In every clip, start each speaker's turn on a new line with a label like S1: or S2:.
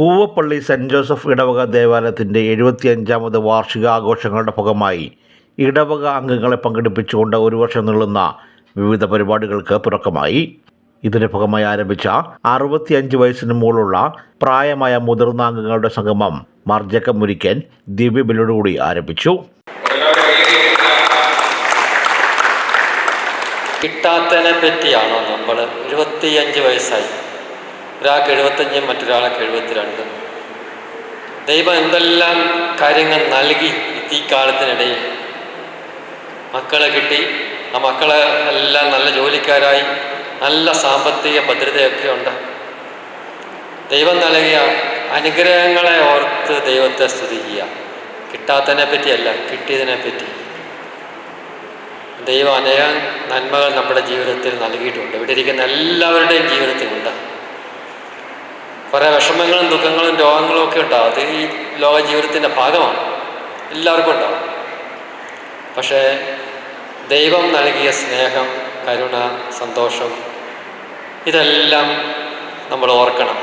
S1: Koovappally saint Joseph ഇടവക ദേവാലയത്തിന്റെ എഴുപത്തിയഞ്ചാമത് വാർഷികാഘോഷങ്ങളുടെ ഭാഗമായി ഇടവക അംഗങ്ങളെ പങ്കെടുപ്പിച്ചുകൊണ്ട് ഒരു വർഷം നീളുന്ന വിവിധ പരിപാടികൾക്ക് തുടക്കമായി. ഇതിന്റെ ഭാഗമായി ആരംഭിച്ച അറുപത്തിയഞ്ച് വയസ്സിന് മുകളിലുള്ള പ്രായമായ മുതിർന്ന അംഗങ്ങളുടെ സംഗമം മർജക്ക മുരിക്കൻ ദിവ്യബലിയോടുകൂടി ആരംഭിച്ചു.
S2: കിട്ടാത്തതിനെ പറ്റിയാണോ നമ്മൾ ഇരുപത്തിയഞ്ച് വയസ്സായി. ഒരാൾക്ക് എഴുപത്തഞ്ചും മറ്റൊരാൾക്ക് എഴുപത്തിരണ്ട്. ദൈവം എന്തെല്ലാം കാര്യങ്ങൾ നൽകി ഈ കാലത്തിനിടയിൽ? മക്കളെ കിട്ടി. ആ മക്കളെ എല്ലാം നല്ല ജോലിക്കാരായി. നല്ല സാമ്പത്തിക ഭദ്രതയൊക്കെ ഉണ്ട്. ദൈവം നൽകിയ അനുഗ്രഹങ്ങളെ ഓർത്ത് ദൈവത്തെ സ്തുതിക്കുക. കിട്ടാത്തതിനെ പറ്റിയല്ല കിട്ടിയതിനെ പറ്റി. ദൈവം അനേകം നന്മകൾ നമ്മുടെ ജീവിതത്തിൽ നൽകിയിട്ടുണ്ട്. ഇവിടെ ഇരിക്കുന്ന എല്ലാവരുടെയും ജീവിതത്തിലുണ്ട് കുറേ വിഷമങ്ങളും ദുഃഖങ്ങളും രോഗങ്ങളും ഒക്കെ ഉണ്ടാവും. അത് ഈ ലോക ജീവിതത്തിന്റെ ഭാഗമാണ്. എല്ലാവർക്കും ഉണ്ടാവും. പക്ഷേ ദൈവം നൽകിയ സ്നേഹം കരുണ സന്തോഷം ഇതെല്ലാം നമ്മൾ ഓർക്കണം.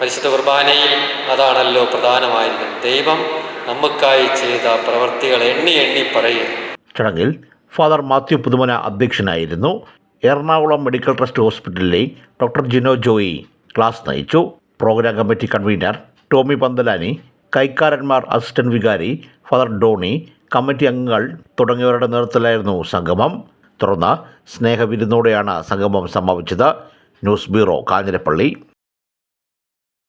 S2: പരിശുദ്ധ കുർബാനയിൽ അതാണല്ലോ പ്രധാനമായിരിക്കുന്നത്. ദൈവം നമുക്കായി ചെയ്ത പ്രവൃത്തികൾ എണ്ണി എണ്ണി പറയുക
S1: ചടങ്ങിൽ ഫാദർ മാത്യു പുതുമന അധ്യക്ഷനായിരുന്നു. എറണാകുളം മെഡിക്കൽ ട്രസ്റ്റ് ഹോസ്പിറ്റലിലെ ഡോക്ടർ ജിനോ ജോയി ക്ലാസ് നയിച്ചു. Programme committee convener Tomy Panthalani കൈക്കാരന്മാർ assistant വികാരി ഫാദർ ഡോണി കമ്മിറ്റി അംഗങ്ങൾ തുടങ്ങിയവരുടെ നേതൃത്വത്തിലായിരുന്നു സംഗമം. തുടർന്ന് സ്നേഹവിരുന്നോടെയാണ് സംഗമം സമാപിച്ചത്. News bureau Kanjirappally.